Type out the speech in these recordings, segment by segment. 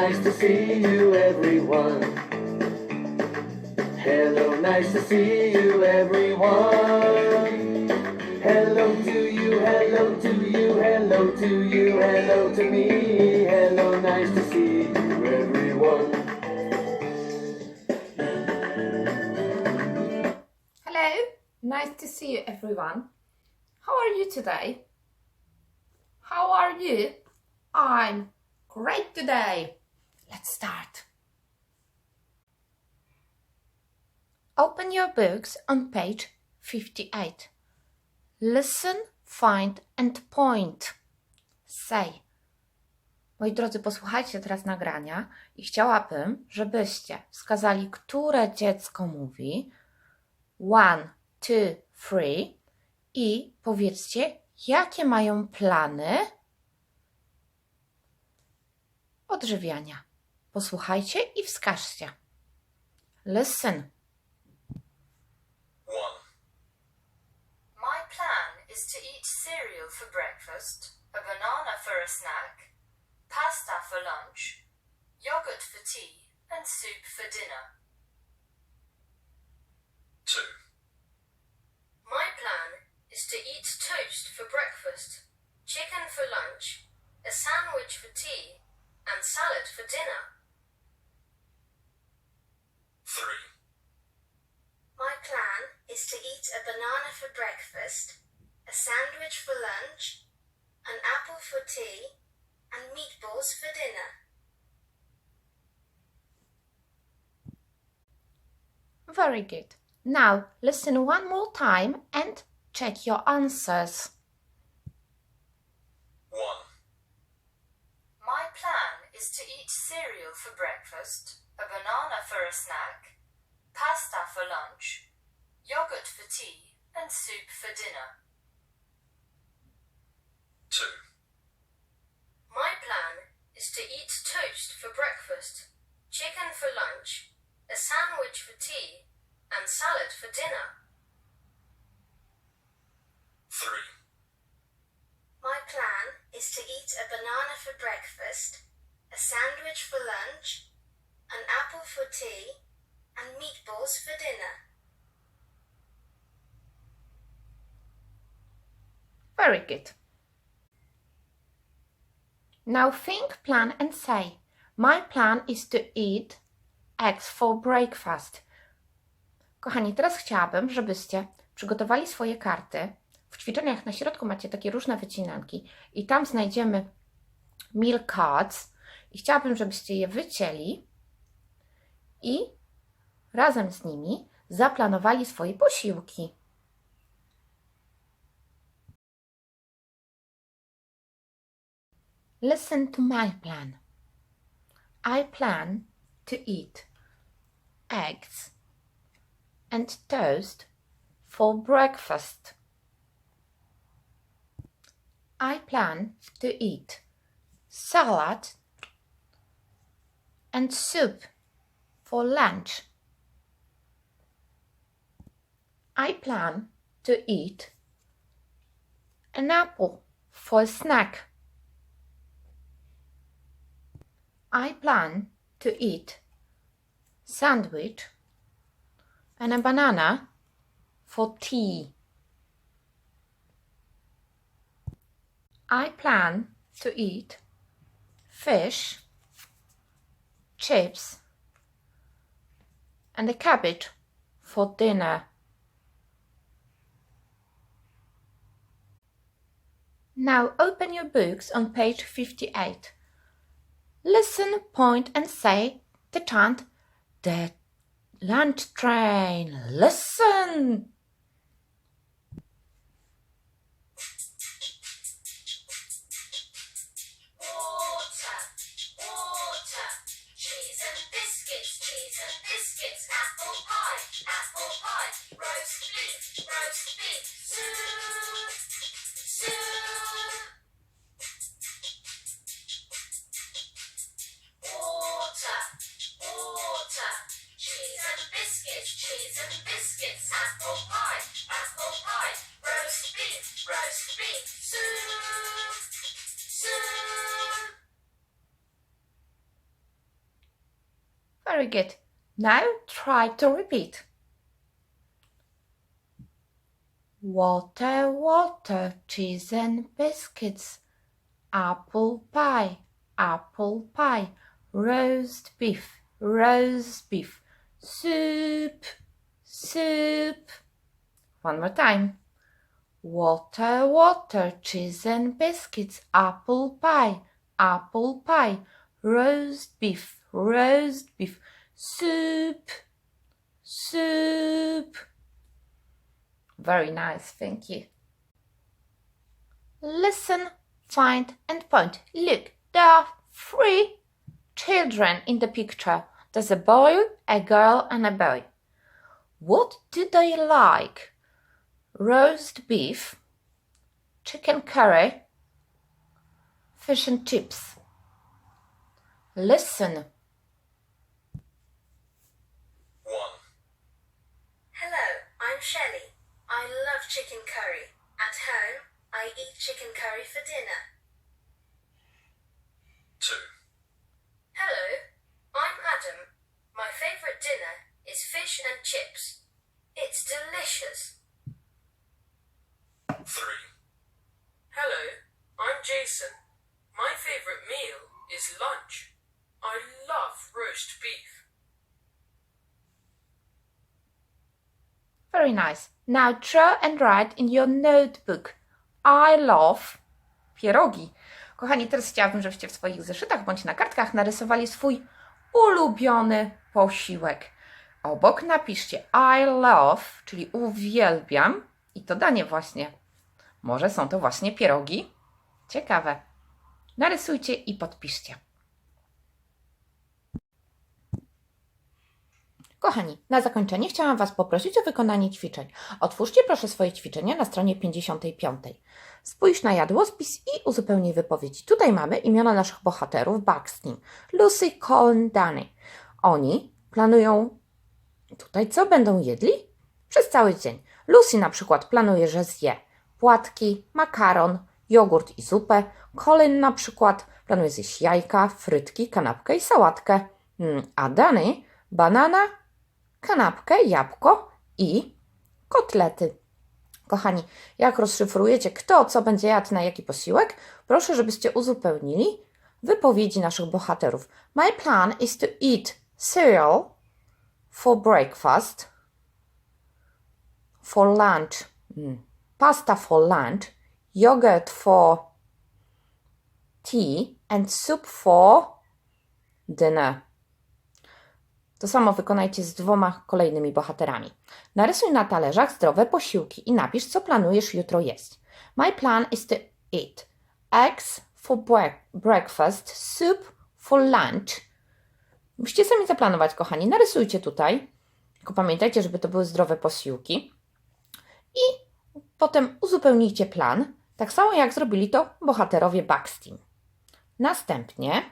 nice to see you, everyone. Hello, nice to see you, everyone. Hello to you, hello to you, hello to you, hello to me. Hello, nice to see you, everyone. Hello, nice to see you everyone. How are you today? How are you? I'm great today. Let's start. Open your books on page 58. Listen, find and point. Say. Moi drodzy, posłuchajcie teraz nagrania i chciałabym, żebyście wskazali, które dziecko mówi, one, two, three i powiedzcie, jakie mają plany odżywiania. Posłuchajcie i wskażcie. Listen. One. My plan is to eat cereal for breakfast, a banana for a snack, pasta for lunch, yogurt for tea, and soup for dinner. Two. My plan is to eat toast for breakfast, chicken for lunch, a sandwich for tea, and salad for dinner. Three. My plan is to eat a banana for breakfast, a sandwich for lunch, an apple for tea, and meatballs for dinner. Very good. Now listen one more time and check your answers. One. My plan is to eat cereal for breakfast, a banana for a snack, pasta for lunch, yogurt for tea, and soup for dinner. Two. My plan is to eat toast for breakfast, chicken for lunch, a sandwich for tea, and salad for dinner. Three. My plan is to eat a banana for breakfast, a sandwich for lunch, an apple for tea, and meatballs for dinner. Very good. Now think, plan and say. My plan is to eat eggs for breakfast. Kochani, teraz chciałabym, żebyście przygotowali swoje karty. W ćwiczeniach na środku macie takie różne wycinanki i tam znajdziemy meal cards i chciałabym, żebyście je wycięli i razem z nimi zaplanowali swoje posiłki. Listen to my plan. I plan to eat eggs and toast for breakfast. I plan to eat salad and soup for lunch. I plan to eat an apple for a snack. I plan to eat sandwich and a banana for tea. I plan to eat fish, chips, and a cabbage for dinner. Now open your books on page 58. Listen, point, and say the chant The lunch train. Listen. apple pie, roast beef, roast beef, soup, soup. Water, water, cheese and biscuits, cheese and biscuits, apple pie, apple pie, roast beef, roast beef, soup, soup. Very good. Now try to repeat. Water, water, cheese and biscuits. Apple pie, apple pie. Roast beef, roast beef. Soup, soup. One more time. Water, water, cheese and biscuits. Apple pie, apple pie. Roast beef, roast beef. Soup, soup. Very nice, thank you. Listen, find, and point. Look, there are three children in the picture. There's a boy, a girl, and a boy. What do they like? Roast beef, chicken curry, fish and chips. Listen. 1, Hello, I'm Shelley. I love chicken curry. At home, I eat chicken curry for dinner. 2, Hello, I'm Adam. My favourite dinner is fish and chips. It's delicious. 3, Hello, I'm Jason. My favourite meal is lunch. I love roast beef. Very nice. Now draw and write in your notebook. I love pierogi. Kochani, teraz chciałabym, żebyście w swoich zeszytach bądź na kartkach narysowali swój ulubiony posiłek. Obok napiszcie I love, czyli uwielbiam i to danie właśnie. Może są to właśnie pierogi? Ciekawe. Narysujcie i podpiszcie. Kochani, na zakończenie chciałam Was poprosić o wykonanie ćwiczeń. Otwórzcie proszę swoje ćwiczenia na stronie 55. Spójrz na jadłospis i uzupełnij wypowiedzi. Tutaj mamy imiona naszych bohaterów Buxteam. Lucy, Colin, Danny. Oni planują tutaj, co będą jedli przez cały dzień. Lucy na przykład planuje, że zje płatki, makaron, jogurt i zupę. Colin na przykład planuje zjeść jajka, frytki, kanapkę i sałatkę. Mm, A Danny banana, kanapkę, jabłko i kotlety. Kochani, jak rozszyfrujecie, kto co będzie jadł na jaki posiłek, proszę, żebyście uzupełnili wypowiedzi naszych bohaterów. My plan is to eat cereal for breakfast, for lunch, mm, pasta for lunch, yogurt for tea, and soup for dinner. To samo wykonajcie z dwoma kolejnymi bohaterami. Narysuj na talerzach zdrowe posiłki i napisz, co planujesz jutro jeść. My plan is to eat eggs for break- breakfast, soup for lunch. Musicie sami zaplanować, kochani. Narysujcie tutaj. Tylko pamiętajcie, żeby to były zdrowe posiłki. I potem uzupełnijcie plan, tak samo jak zrobili to bohaterowie Buxteam. Następnie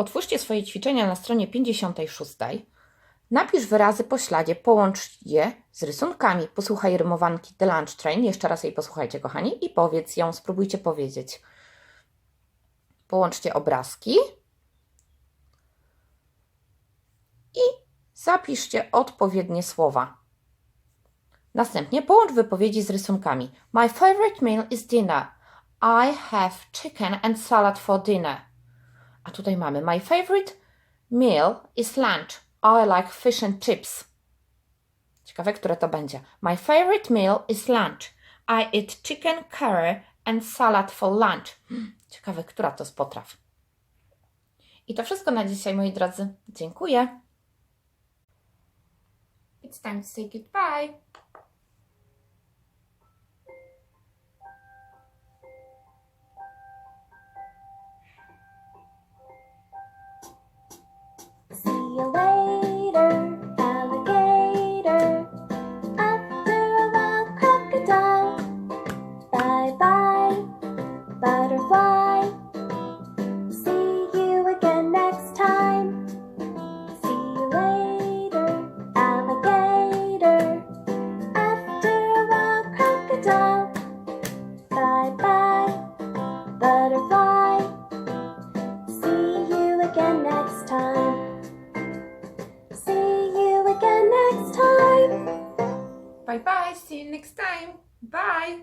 Otwórzcie swoje ćwiczenia na stronie 56. Napisz wyrazy po śladzie, połącz je z rysunkami. Posłuchaj rymowanki The Lunch Train. Jeszcze raz jej posłuchajcie, kochani, i powiedz ją, spróbujcie powiedzieć. Połączcie obrazki i zapiszcie odpowiednie słowa. Następnie połącz wypowiedzi z rysunkami. My favorite meal is dinner. I have chicken and salad for dinner. A tutaj mamy My favorite meal is lunch. I like fish and chips. Ciekawe, które to będzie. My favorite meal is lunch. I eat chicken curry and salad for lunch. Ciekawe, która to z potraw. I to wszystko na dzisiaj, moi drodzy. Dziękuję. It's time to say goodbye. Bye bye, see you next time. Bye.